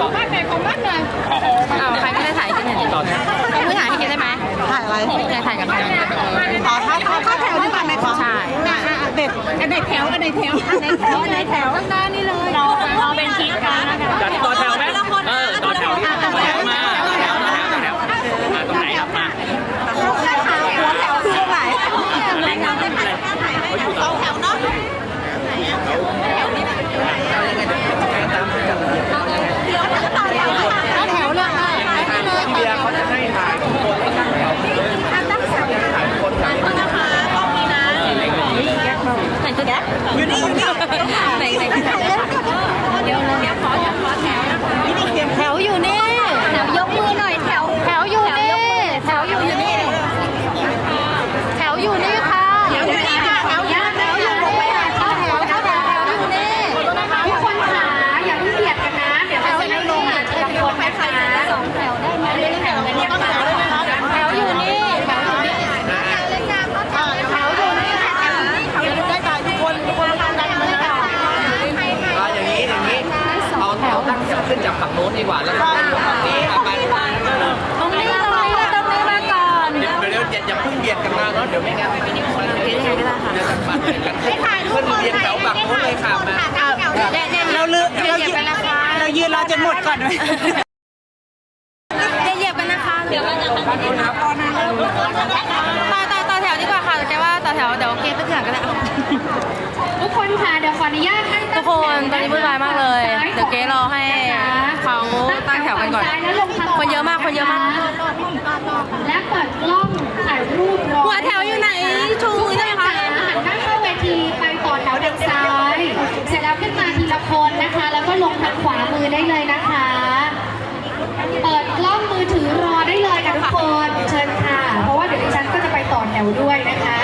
ต่อบ้านไหนของบ้านไหนอ้าวใครไม่ได้ถ่ายกินเนี่ยต่อแถวเขาไม่ถ่ายให้กินได้ไหมถ่ายอะไรอยากถ่ายกับใครอ๋อถ้าถ้าถ้าแถวด้วยกันไหมคะใช่เด็กอันไหนแถวอันไหนแถวอันไหนแถวอันไหนแถวข้างหน้านี่เลย เราเราเป็นทีมกันนะคะจัดต่อแถวไหมเออต่อแถวดิต่อแถวมาต่อแถวต่อแถวต่อแถวมาตรงไหนครับมา หัวแถวคือตรงไหน เล็งเลยเขาอยู่ต่อแถวเนาะ แถวเลยค่ะ เบียร์เขาจะให้ถ่ายคนแล้วตั้งแถวถ่ายคนถ่ายคน ไหนคือแก๊อยู่นี่อยู่นี่ไหนไหนเดี๋ยวเดี๋ยวขอขอแถวนะคะ แถวอยู่นี่ แถวยกมือหน่อยแถว แถวอยู่นี่แถวอยู่นี่แถวอยู่นี่ค่ะแถวอยู่นี่ค่ะแถวย่าแถวอยู่ตรงไหนแถวแถวแถวแถวอยู่นี่ทุกคนขาอย่าเพิ่งเบียดกันนะ เดี๋ยวจะให้ลงทีละคนนะคะสองแถวได้ไหมแถวกันเนี่ยแถวอยู่นี่แถวอยู่นี่แถวอยู่นี่ค่ะแถวอยู่นี่ ได้ถ่ายทุกคนทุกคนต้องดังเลยค่ะ มาอย่างนี้อย่างนี้เอาแถวตั้งแถวขึ้นจากฝั่งโน้นดีกว่าแล้วก็ฝั่งนี้เอาไป ตรงนี้ตรงนี้ตรงนี้มาก่อน เดี๋ยวเดี๋ยวอย่าอย่าเพิ่งเบียดกันมาเนาะเดี๋ยวไม่งั้นไม่ได้คนเดี๋ยวจะปัดกันขึ้นขึ้นเรียงแถวฝั่งโน้นเลยค่ะมา เราลืมเรายืนเรายืนรอ จนหมดก่อนไหมเหยียบกันนะคะเดี๋ยวมันจะต่อต่อต่อแถวดีกว่าค่ะแกว่าต่อแถวเดี๋ยวเกมไปเถื่อนก็ได้ทุกคนค่ะเดี๋ยวขออนุญาตให้ทุกคนตอนนี้วุ่นวายมากเลย เดี๋ยวเก๊รอให้เขาตั้งแถวกันก่อน คนเยอะมากคนเยอะมาก และเปิดกล้องถ่ายรูปรอหัวแถวอยู่ไหนชูมือได้ไหมคะหั นั่งเข้าเวทีไปต่อแถวทางซ้าย เสร็จแล้วขึ้นมาทีละคนนะคะ แล้วก็ลงทางขวามือได้เลยนะคะ เปิดกล้องมือถือรอได้เลยค่ะทุกคนเชิญค่ะ เพราะว่าเดี๋ยวดิฉันก็จะไปต่อแถวด้วยนะคะ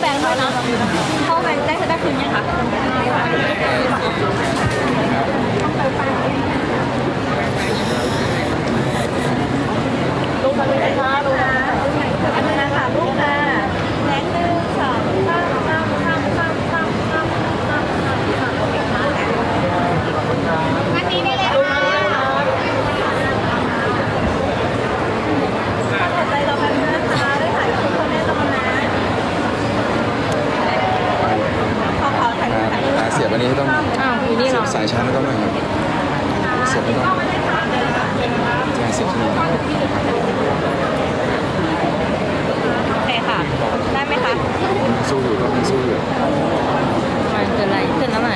แบงค์ด้วยนะเข้าแบงได้ได้คืนยังคะลงไปเลยนะะลงนะ วันนี้ต้องอ้าวอยู่นี่เหรสายชาร์ไม่ครับเสร็จไม่ต้องจะเสียบที่รโอเคค่ะ ได้ไหมคะสู้อยู่ต้องสู้อยู่มันเกิดอะไรเกิล้วไหน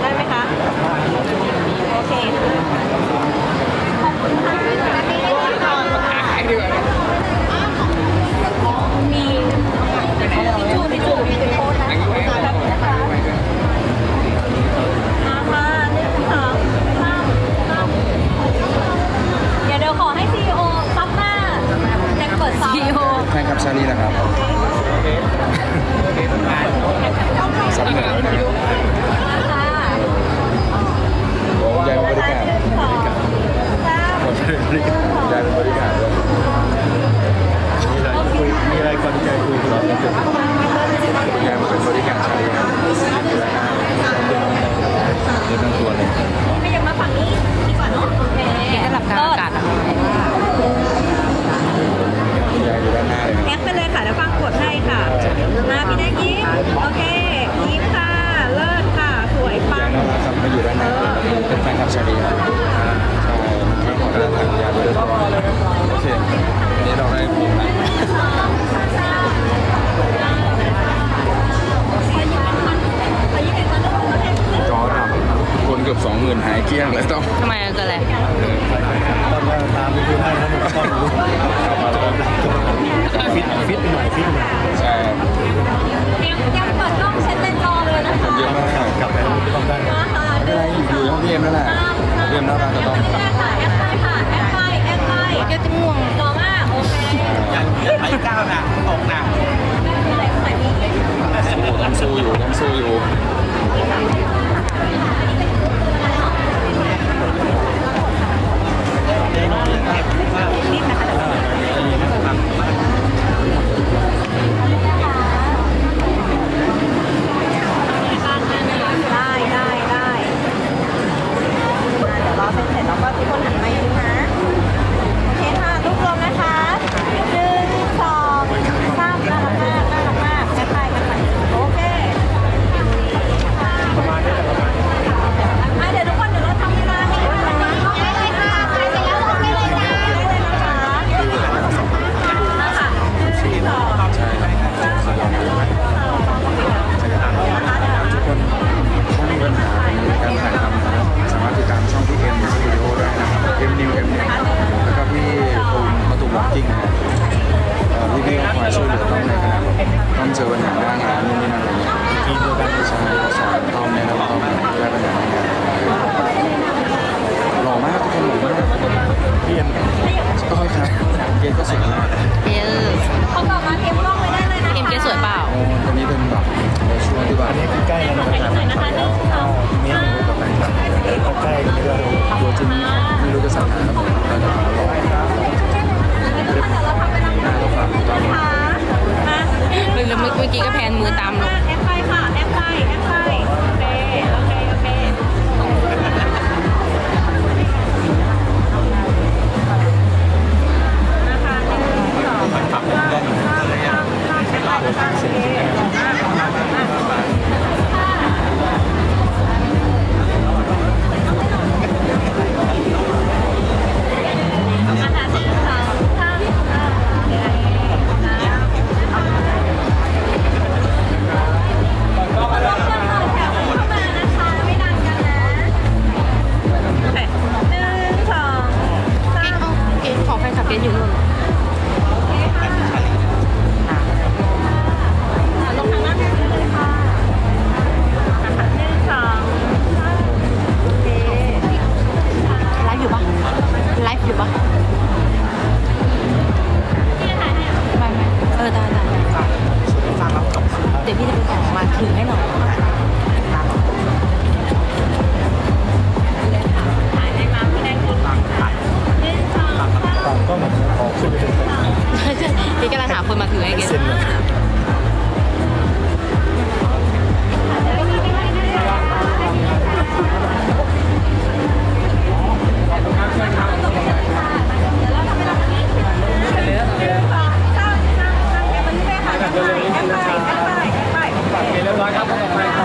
ได้ไหมคะโอเคขอบคุณค่ะมีมีจูมีจูมีโค้ดนะคะ 大的。 ร้อยครับผมไป